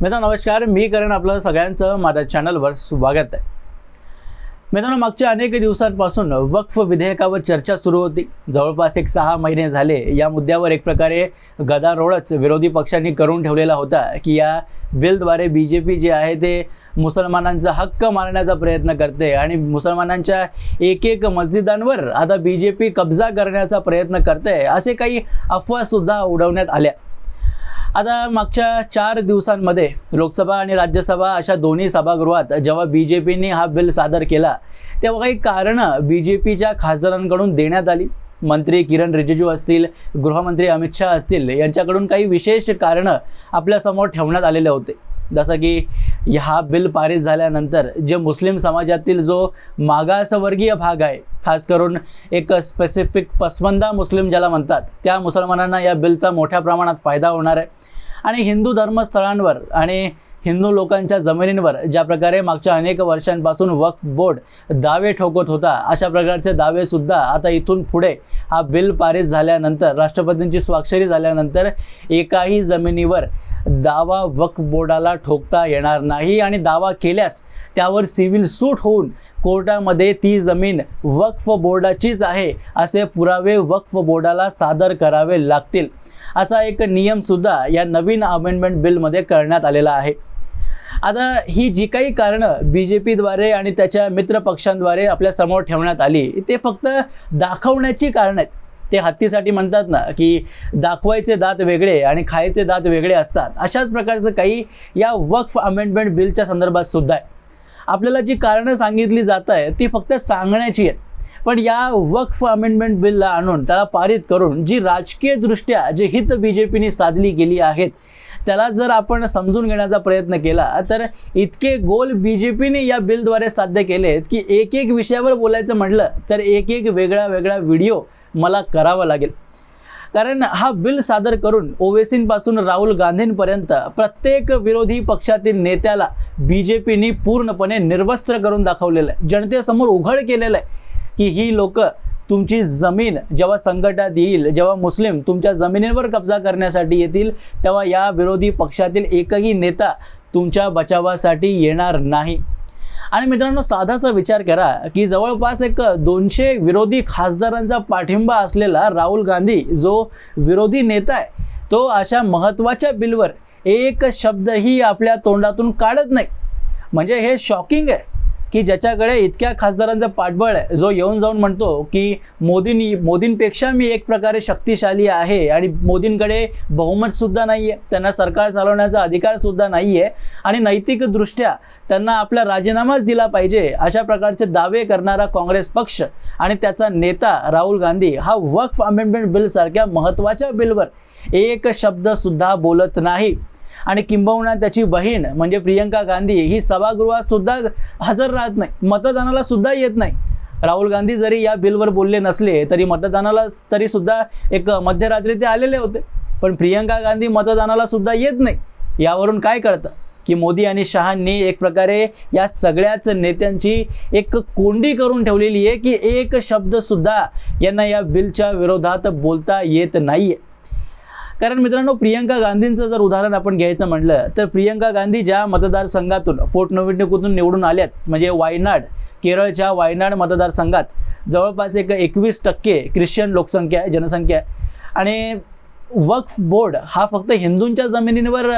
मित्रांनो नमस्कार. मी करण आपलं सगळ्यांचं माझ्या चॅनलवर स्वागत आहे. मित्रांनो मागच्या अनेक दिवसांपासून वक्फ विधेयकावर चर्चा सुरू होती. जवळपास एक सहा महिने झाले. या मुद्द्यावर एक प्रकारे गदारोळच विरोधी पक्षांनी करून ठेवलेला होता की या बिलद्वारे बी जे पी जे आहे ते मुसलमानांचा हक्क मारण्याचा प्रयत्न करते आणि मुसलमानांच्या एक एक मस्जिदांवर आता बी जे पी कब्जा करण्याचा प्रयत्न करते असे काही अफवासुद्धा उडवण्यात आल्या. आता मागच्या चार दिवसांमध्ये लोकसभा आणि राज्यसभा अशा दोन्ही सभागृहात जेव्हा बी जे पीने हा बिल सादर केला तेव्हा काही कारणं बी जे पीच्या खासदारांकडून देण्यात आली. मंत्री किरण रिजिजू असतील गृहमंत्री अमित शहा असतील यांच्याकडून काही विशेष कारणं आपल्यासमोर ठेवण्यात आलेले होते. जसं की हा बिल पारित झाल्यानंतर जे मुस्लिम समाजातील जो मागासवर्गीय भाग आहे खास करून एक स्पेसिफिक पसमंदा मुस्लिम ज्याला म्हणतात त्या मुसलमानांना या बिलचा मोठ्या प्रमाणात फायदा होणार आहे. आणि हिंदू धर्मस्थळांवर आणि हिंदू लोकांच्या जमिनींवर ज्या प्रकारे मागच्या अनेक वर्षांपासून वक्फ बोर्ड दावे ठोकत होता अशा प्रकारचे दावेसुद्धा आता इथून पुढे हा बिल पारित झाल्यानंतर राष्ट्रपतींची स्वाक्षरी झाल्यानंतर एकाही जमिनीवर दावा वक्फ बोर्डाला ठोकता येणार नाही आणि दावा केल्यास त्यावर सिव्हिल सूट होऊन कोर्टामध्ये ती जमीन वक्फ बोर्डाचीच आहे असे पुरावे वक्फ बोर्डाला सादर करावे लागतील. असा एक नियमसुद्धा या नवीन अमेंडमेंट बिलमध्ये करण्यात आलेला आहे. आता ही जी काही कारणं बी जे पीद्वारे आणि त्याच्या मित्र पक्षांद्वारे ठेवण्यात आली ते फक्त दाखवण्याची कारणं आहेत. ते हत्तीसाठी म्हणतात ना की दाखवायचे दात वेगळे आणि खायचे दात वेगळे असतात. अशाच प्रकारचं काही या वक्फ अमेंडमेंट बिलच्या संदर्भात सुद्धा आहे. आपल्याला जी कारणं सांगितली जात आहे ती फक्त सांगण्याची आहेत. पण या वक्फ अमेंडमेंट बिलला आणून त्याला पारित करून जी राजकीयदृष्ट्या जे हित बी जे पीने साधली गेली आहेत त्याला जर आपण समजून घेण्याचा प्रयत्न केला तर इतके गोल बी जे पीने या बिलद्वारे साध्य केलेत की एक एक विषयावर बोलायचं म्हटलं तर एक एक वेगळा वेगळा व्हिडिओ मला करावा लागेल. कारण हा बिल सादर करून ओवेसींपासून राहुल गांधींपर्यंत प्रत्येक विरोधी पक्षातील नेत्याला बी जे पीने पूर्णपणे निर्वस्त्र करून दाखवलेलं आहे. जनतेसमोर उघड केलेलं आहे की ही लोक तुमची जमीन जेव्हा संकटात येईल जेव्हा मुस्लिम तुमच्या जमिनीवर कब्जा करण्यासाठी येतील तेव्हा या विरोधी पक्षातील एकही नेता तुमच्या बचावासाठी येणार नाही. आणि मित्रांनो साधाचा विचार करा की जवळपास एक दोनशे विरोधी खासदारांचा पाठिंबा असलेला राहुल गांधी जो विरोधी नेता आहे तो अशा महत्त्वाच्या बिलवर एक शब्दही आपल्या तोंडातून काढत नाही. म्हणजे हे शॉकिंग आहे. की ज्याच्याकडे इतक्या खासदारांचं पाठबळ आहे. जो येऊन जाऊन म्हणतो की मोदींनी मोदींपेक्षा मी एक प्रकारे शक्तिशाली आहे आणि मोदींकडे बहुमतसुद्धा नाही आहे त्यांना सरकार चालवण्याचा अधिकारसुद्धा नाही आहे आणि नैतिकदृष्ट्या त्यांना आपला राजीनामाच दिला पाहिजे अशा प्रकारचे दावे करणारा काँग्रेस पक्ष आणि त्याचा नेता राहुल गांधी हा वक्फ अमेंडमेंट बिलसारख्या महत्त्वाच्या बिलवर एक शब्दसुद्धा बोलत नाही. आणि किंबहुना त्याची बहीण म्हणजे प्रियंका गांधी ही सभागृहात सुद्धा हजर राहत नाही. मतदानाला सुद्धा येत नाही. राहुल गांधी जरी या बिलवर बोलले नसले तरी मतदानाला तरी सुद्धा एक मध्यरात्री ते आलेले होते. पण प्रियंका गांधी मतदानाला सुद्धा येत नाही. यावरून काय कळतं? की मोदी आणि शहांनी एक प्रकारे या सगळ्याच नेत्यांची एक कोंडी करून ठेवलेली आहे की एक शब्दसुद्धा यांना या बिलच्या विरोधात बोलता येत नाही आहे कारण मित्रांनो प्रियंका गांधींचं जर उदाहरण आपण घ्यायचं म्हटलं तर प्रियंका गांधी ज्या मतदारसंघातून पोटनिवडणुकीतून निवडून आल्यात म्हणजे वायनाड केरळच्या वायनाड मतदारसंघात जवळपास एक एकवीस टक्के ख्रिश्चन लोकसंख्या आहे जनसंख्या आहे. आणि वक्फ बोर्ड हा फक्त हिंदूंच्या जमिनींवर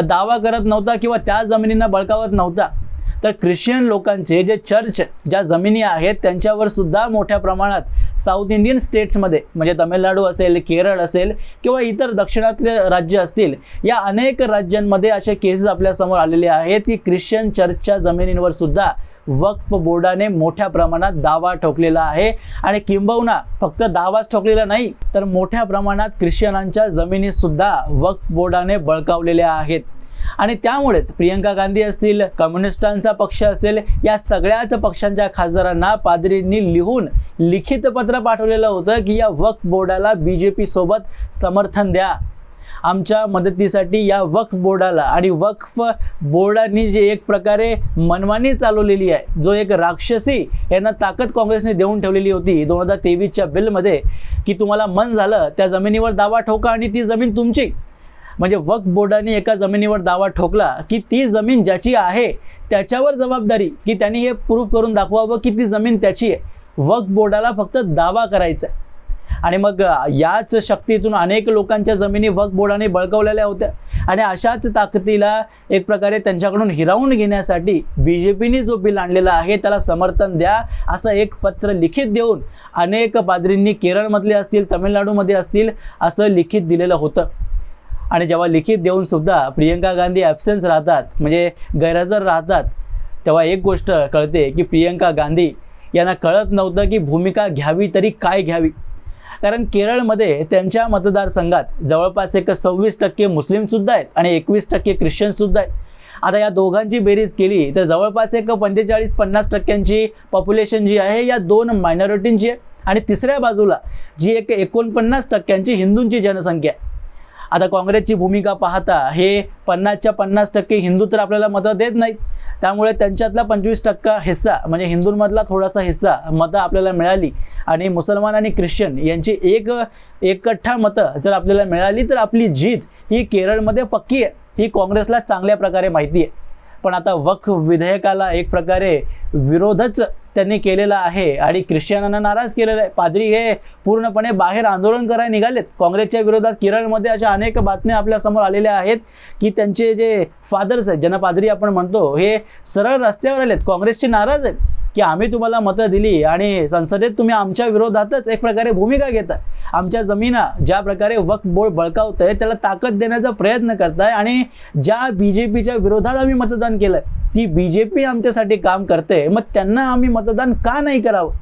दावा करत नव्हता किंवा त्या जमिनींना बळकावत नव्हता. तर ख्रिश्चन लोकांचे जे चर्च ज्या जमिनी आहेत त्यांच्यावर सुद्धा मोठ्या प्रमाणात साऊथ इंडियन स्टेट्समध्ये म्हणजे तमिळनाडू असेल केरळ असेल किंवा इतर दक्षिणातले राज्य असतील या अनेक राज्यांमध्ये असे केसेस आपल्यासमोर आलेले आहेत की ख्रिश्चन चर्चच्या जमिनींवर सुद्धा वक्फ बोर्डाने मोठ्या प्रमाणात दावा ठोकलेला आहे. आणि किंबहुना फक्त दावाच ठोकलेला नाही तर मोठ्या प्रमाणात ख्रिश्चनांच्या जमिनीसुद्धा वक्फ बोर्डाने बळकावलेल्या आहेत. आणि त्यामुळेच प्रियंका गांधी असतील कम्युनिस्टांचा पक्ष असेल या सगळ्याच पक्षांच्या खासदारांना पादरींनी लिहून लिखित पत्र पाठवलेलं होतं की या वक्फ बोर्डाला बी जे पी सोबत समर्थन द्या. आमच्या मदतीसाठी या वक्फ बोर्डाला आणि वक्फ बोर्डाने जे एक प्रकारे मनमानी चालवलेली आहे जो एक राक्षसी यांना ताकद काँग्रेसने देऊन ठेवलेली होती दोन हजार तेवीसच्या बिलमध्ये की तुम्हाला मन झालं त्या जमिनीवर दावा ठोका आणि ती जमीन तुमची. म्हणजे वक्फ बोर्डाने एका जमिनीवर दावा ठोकला की ती जमीन ज्याची आहे त्याच्यावर जबाबदारी की त्यांनी हे प्रूफ करून दाखवावं की ती जमीन त्याची आहे. वक्फ बोर्डाला फक्त दावा करायचा आहे. आणि मग याच शक्तीतून अनेक लोकांच्या जमिनी वक्फ बोर्डाने बळकवलेल्या होत्या. आणि अशाच ताकदीला एक प्रकारे त्यांच्याकडून हिरावून घेण्यासाठी बी जे पीने जो बिल आणलेला आहे त्याला समर्थन द्या असं एक पत्र लिखित देऊन अनेक पादरींनी केरळमधले असतील तमिळनाडूमध्ये असतील असं लिखित दिलेलं होतं. आणि जेव्हा लिखित देऊन सुद्धा प्रियंका गांधी ॲब्सेन्स राहतात म्हणजे गैरहजर राहतात तेव्हा एक गोष्ट कळते की प्रियंका गांधी यांना कळत नव्हतं की भूमिका घ्यावी तरी काय घ्यावी. कारण केरळमध्ये त्यांच्या मतदारसंघात जवळपास एक सव्वीस टक्के मुस्लिमसुद्धा आहेत आणि एकवीस टक्के ख्रिश्चनसुद्धा आहेत. आता या दोघांची बेरीज केली तर जवळपास एक पंचेचाळीस पन्नास टक्क्यांची पॉप्युलेशन जी आहे या दोन मायनॉरिटींची आहे. आणि तिसऱ्या बाजूला जी एक एकोणपन्नास टक्क्यांची हिंदूंची जनसंख्या आहे. आता काँग्रेसची भूमिका पाहता हे पन्नासच्या पन्नास टक्के हिंदू तर आपल्याला मतं देत नाहीत. त्यामुळे त्यांच्यातला पंचवीस टक्का हिस्सा म्हणजे हिंदूंमधला थोडासा हिस्सा मतं आपल्याला मिळाली. आणि मुसलमान आणि ख्रिश्चन यांची एक एकठ्ठा मतं जर आपल्याला मिळाली तर आपली जीत ही केरळमध्ये पक्की आहे. ही काँग्रेसला चांगल्या प्रकारे माहिती आहे. पण आता वक्फ विधेयकाला एक प्रकारे विरोधच त्यांनी केलेला आहे आणि ख्रिश्चनांना नाराज केलेला आहे. पादरी हे पूर्णपणे बाहेर आंदोलन करायला निघालेत. काँग्रेसच्या विरोधात केरळमध्ये अशा अनेक बातम्या आपल्यासमोर आलेल्या आहेत की त्यांचे जे फादर्स आहेत ज्यांना पादरी आपण म्हणतो हे सरळ रस्त्यावर आलेत. काँग्रेसचे नाराज आहेत की आम्ही तुम्हाला मतं दिली आणि संसदेत तुम्ही आमच्या विरोधातच एक प्रकारे भूमिका घेता आमच्या जमिना ज्या प्रकारे वक्फ बोर्ड बळकावतंय त्याला ताकद देण्याचा प्रयत्न करताय आणि ज्या बी जे पीच्या विरोधात आम्ही मतदान केलं आहे की बी जे पी आमच्यासाठी काम करते मग त्यांना आम्ही मतदान का नाही करावं?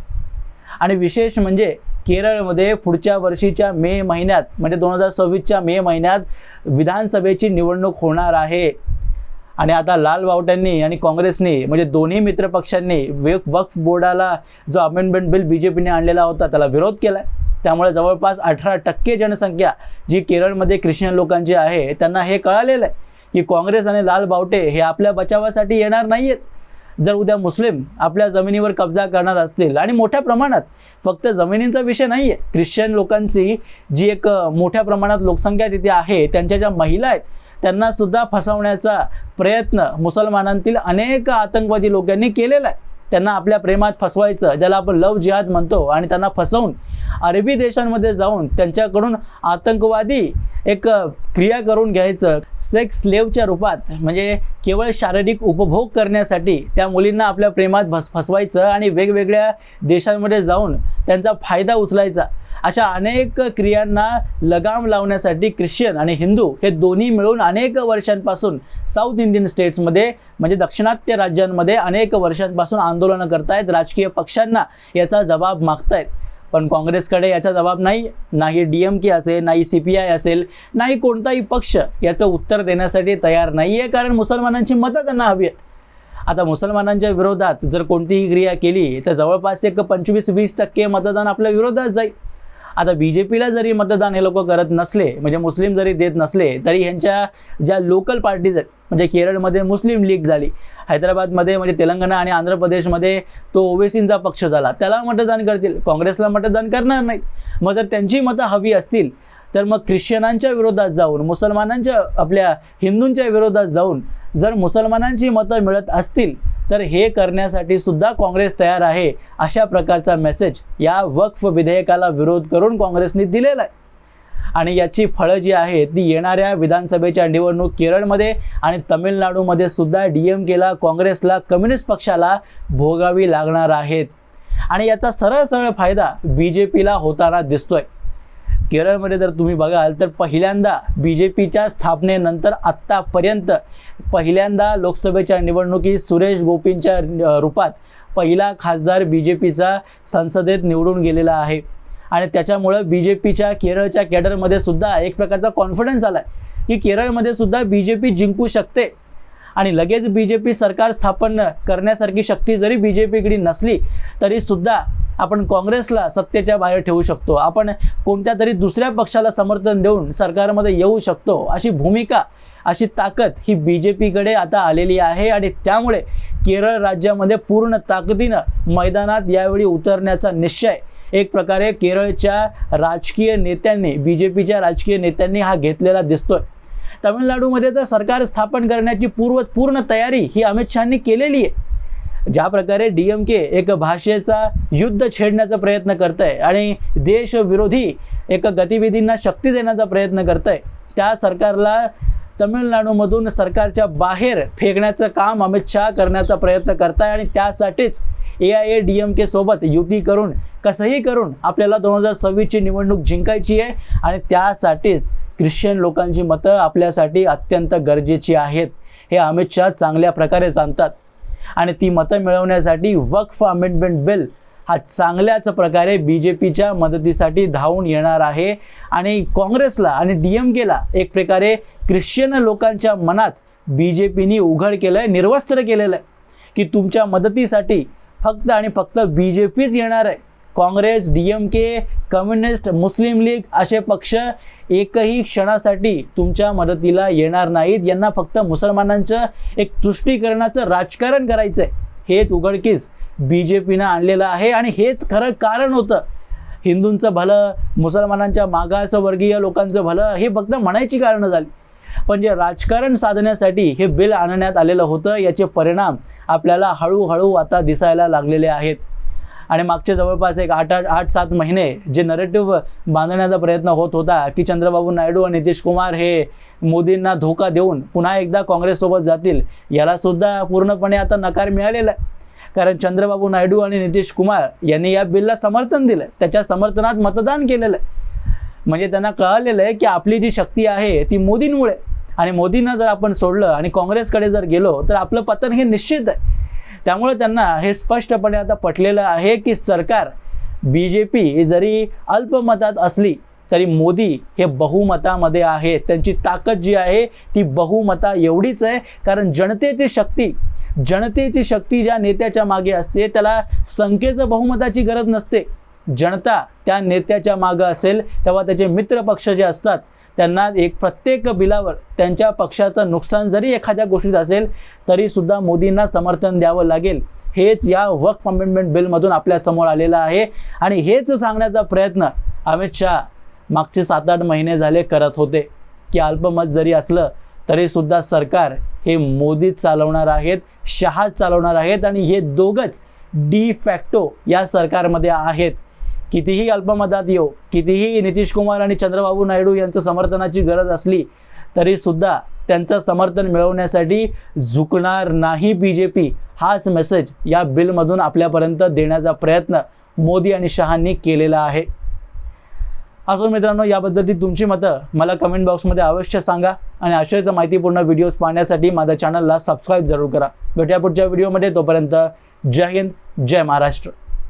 आणि विशेष म्हणजे केरळमध्ये पुढच्या वर्षीच्या मे महिन्यात म्हणजे दोन हजार सव्वीसच्या मे महिन्यात विधानसभेची निवडणूक होणार आहे. आणि आता लाल बावट्यांनी आणि काँग्रेसनी म्हणजे दोन्ही मित्रपक्षांनी वेक वक्फ बोर्डाला जो अमेंडमेंट बिल बी जे पीने आणलेला होता त्याला विरोध केला आहे त्यामुळे जवळपास अठरा टक्के जनसंख्या जी केरळमध्ये ख्रिश्चन लोकांची आहे त्यांना हे कळालेलं आहे. की काँग्रेस आणि लाल बावटे हे आपल्या बचावासाठी येणार नाही आहेत जर उद्या मुस्लिम आपल्या जमिनीवर कब्जा करणार असतील आणि मोठ्या प्रमाणात फक्त जमिनींचा विषय नाही आहे ख्रिश्चन लोकांची जी एक मोठ्या प्रमाणात लोकसंख्या तिथे आहे त्यांच्या ज्या महिला आहेत त्यांनासुद्धा फसवण्याचा प्रयत्न मुसलमानांतील अनेक आतंकवादी लोकांनी केलेला आहे. त्यांना आपल्या प्रेमात फसवायचं ज्याला आपण लव जिहाद म्हणतो आणि त्यांना फसवून अरबी देशांमध्ये जाऊन त्यांच्याकडून आतंकवादी एक क्रिया करून घ्यायचं. सेक्स स्लेवच्या रूपात म्हणजे केवळ शारीरिक उपभोग करण्यासाठी त्या मुलींना आपल्या प्रेमात भस फसवायचं आणि वेगवेगळ्या देशांमध्ये जाऊन त्यांचा फायदा उचलायचा. अशा अनेक क्रियांना लगाम लावण्यासाठी ख्रिश्चन आणि हिंदू हे दोन्ही मिळून अनेक वर्षांपासून साऊथ इंडियन स्टेट्समध्ये म्हणजे दक्षिणात्य राज्यांमध्ये अनेक वर्षांपासून आंदोलनं करतायत राजकीय पक्षांना याचा जबाब मागतायत. पण काँग्रेसकडे याचा जबाब नाही नाही डी एम के असेल नाही सी पी आय असेल नाही कोणताही पक्ष याचं उत्तर देण्यासाठी तयार नाही आहे कारण मुसलमानांची मतं त्यांना हवी आहेत. आता मुसलमानांच्या विरोधात जर कोणतीही क्रिया केली तर जवळपास एक पंचवीस वीस टक्के मतदान आपल्या विरोधात जाईल. आता बी जे पीला जरी मतदान हे लोक करत नसले म्हणजे मुस्लिम जरी देत नसले तरी ह्यांच्या ज्या लोकल पार्टीज आहेत म्हणजे केरळमध्ये मुस्लिम लीग झाली हैदराबादमध्ये म्हणजे तेलंगणा आणि आंध्र प्रदेशमध्ये तो ओवेसींचा पक्ष झाला त्याला मतदान करतील काँग्रेसला मतदान करणार नाहीत. मग जर त्यांची मतं हवी असतील तर मग ख्रिश्चनांच्या विरोधात जाऊन मुसलमानांच्या आपल्या हिंदूंच्या विरोधात जाऊन जर मुसलमानांची मतं मिळत असतील तर हे करण्यासाठी सुद्धा काँग्रेस तयार आहे अशा प्रकारचा मेसेज या वक्फ विधेयकाला विरोध करून काँग्रेसने दिलेला आहे. आणि याची फळं जी आहेत ती येणाऱ्या विधानसभेच्या निवडणूक केरळमध्ये आणि तमिळनाडूमध्ये सुद्धा डी एम केला काँग्रेसला कम्युनिस्ट पक्षाला भोगावी लागणार आहेत. आणि याचा सरळ सरळ फायदा बी जे पीला होताना दिसतोय. केरळमध्ये जर तुम्ही बघाल तर पहिल्यांदा बी जे पीच्या स्थापनेनंतर आत्तापर्यंत पहिल्यांदा लोकसभेच्या निवडणुकीत सुरेश गोपींच्या रूपात पहिला खासदार बी जे पीचा संसदेत निवडून गेलेला आहे. आणि त्याच्यामुळं बी जे पीच्या केरळच्या कॅडरमध्ये सुद्धा एक प्रकारचा कॉन्फिडन्स आला आहे की केरळमध्ये सुद्धा बी जे पी जिंकू शकते. आणि लगेच बी जे पी सरकार स्थापन करण्यासारखी शक्ती जरी बी जे पीकडे नसली तरीसुद्धा आपण काँग्रेसला सत्तेच्या बाहेर ठेवू शकतो. आपण कोणत्या तरी दुसऱ्या पक्षाला समर्थन देऊन सरकारमध्ये येऊ शकतो. अशी भूमिका अशी ताकद ही बी जे पीकडे आता आलेली आहे आणि त्यामुळे केरळ राज्यामध्ये पूर्ण ताकदीनं मैदानात यावेळी उतरण्याचा निश्चय एक प्रकारे केरळच्या राजकीय नेत्यांनी बी जे पीच्या राजकीय नेत्यांनी हा घेतलेला दिसतोय. तामिळनाडूमध्ये तर सरकार स्थापन करण्याची पूर्व पूर्ण तयारी ही अमित शहानी केलेली आहे. ज्या प्रकारे डी एम के एक भाषेचा युद्ध छेडण्याचा प्रयत्न करत आहे आणि देशविरोधी एक गतिविधींना शक्ती देण्याचा प्रयत्न करत आहे त्या सरकारला तमिळनाडूमधून सरकारच्या बाहेर फेकण्याचं काम अमित शहा करण्याचा प्रयत्न करत आहे आणि त्यासाठीच A I A D M K सोबत युती करून कसंही करून आपल्याला दोन हजार सव्वीसची निवडणूक जिंकायची आहे आणि त्यासाठीच ख्रिश्चन लोकांची मतं आपल्यासाठी अत्यंत गरजेची आहेत. हे अमित शहा चांगल्या प्रकारे जाणतात आणि ती मतं मिळवण्यासाठी वक्फ अमेंडमेंट बिल हा चांगल्याच प्रकारे बी जे पीच्या मदतीसाठी धावून येणार आहे. आणि काँग्रेसला आणि डी एम केला एक प्रकारे ख्रिश्चन लोकांच्या मनात बी जे पीनी उघड केलं आहे निर्वस्त्र केलेलं आहे की तुमच्या मदतीसाठी फक्त आणि फक्त बी जे पीच येणार आहे. Congress D M K communist Muslim League असे पक्ष एकही क्षणासाठी तुमच्या मदतीला येणार नाहीत. यांना फक्त मुसलमानांचं एक तुष्टीकरणाचं राजकारण करायचं आहे हेच उघडकीस बी जे पीनं आणलेलं आहे आणि हेच खरं कारण होतं. हिंदूंचं भलं मुसलमानांच्या मागासवर्गीय लोकांचं भलं हे फक्त म्हणायची कारणं झाली. पण जे राजकारण साधण्यासाठी हे बिल आणण्यात आलेलं होतं याचे परिणाम आपल्याला हळूहळू आता दिसायला लागलेले आहेत. आणि मागचे जवळपास एक आठ आठ आठ सात महिने जे नरेटिव्ह बांधण्याचा प्रयत्न होत होता की चंद्रबाबू नायडू आणि नितीश कुमार हे मोदींना धोका देऊन पुन्हा एकदा काँग्रेससोबत जातील यालासुद्धा पूर्णपणे आता नकार मिळालेला आहे. कारण चंद्रबाबू नायडू आणि नितीश कुमार यांनी या बिलला समर्थन दिलं त्याच्या समर्थनात मतदान केलेलं आहे. म्हणजे त्यांना कळालेलं आहे की आपली जी शक्ती आहे ती मोदींमुळे आणि मोदींना जर आपण सोडलं आणि काँग्रेसकडे जर गेलो तर आपलं पतन हे निश्चित आहे. त्यामुळे त्यांना हे स्पष्टपणे आता पटलेलं आहे की सरकार बी जे पी जरी अल्पमतात असली तरी मोदी हे बहुमतामध्ये आहे त्यांची ताकद जी आहे ती बहुमता एवढीच आहे. कारण जनतेची शक्ती जनतेची शक्ती ज्या नेत्याच्या मागे असते त्याला संख्येचं बहुमताची गरज नसते. जनता त्या नेत्याच्या मागं असेल तेव्हा त्याचे मित्रपक्ष जे असतात त्यांना एक प्रत्येक बिलावर त्यांच्या पक्षाचं नुकसान जरी एखाद्या गोष्टीत असेल तरीसुद्धा मोदींना समर्थन द्यावं लागेल. हेच या वक्फ अमेंडमेंट बिलमधून आपल्यासमोर आलेलं आहे. आणि हेच सांगण्याचा प्रयत्न अमित शहा मागचे सात आठ महिने झाले करत होते. की अल्पमत जरी असलं तरीसुद्धा सरकार हे मोदीच चालवणार आहेत शहाच चालवणार आहेत. आणि हे दोघंच डी फॅक्टो या सरकारमध्ये आहेत. कितीही अल्पमतात येऊ कितीही नितीश कुमार आणि चंद्रबाबू नायडू यांचं समर्थनाची गरज असली तरीसुद्धा त्यांचं समर्थन मिळवण्यासाठी झुकणार नाही बी जे पी हाच मेसेज या बिलमधून आपल्यापर्यंत देण्याचा प्रयत्न मोदी आणि शहांनी केलेला आहे. असो मित्रांनो याबद्दलची तुमची मतं मला कमेंट बॉक्समध्ये अवश्य सांगा आणि अशाच माहितीपूर्ण व्हिडिओज पाहण्यासाठी माझ्या चॅनलला सबस्क्राईब जरूर करा. भेटूया पुढच्या व्हिडिओमध्ये तोपर्यंत जय हिंद जय महाराष्ट्र.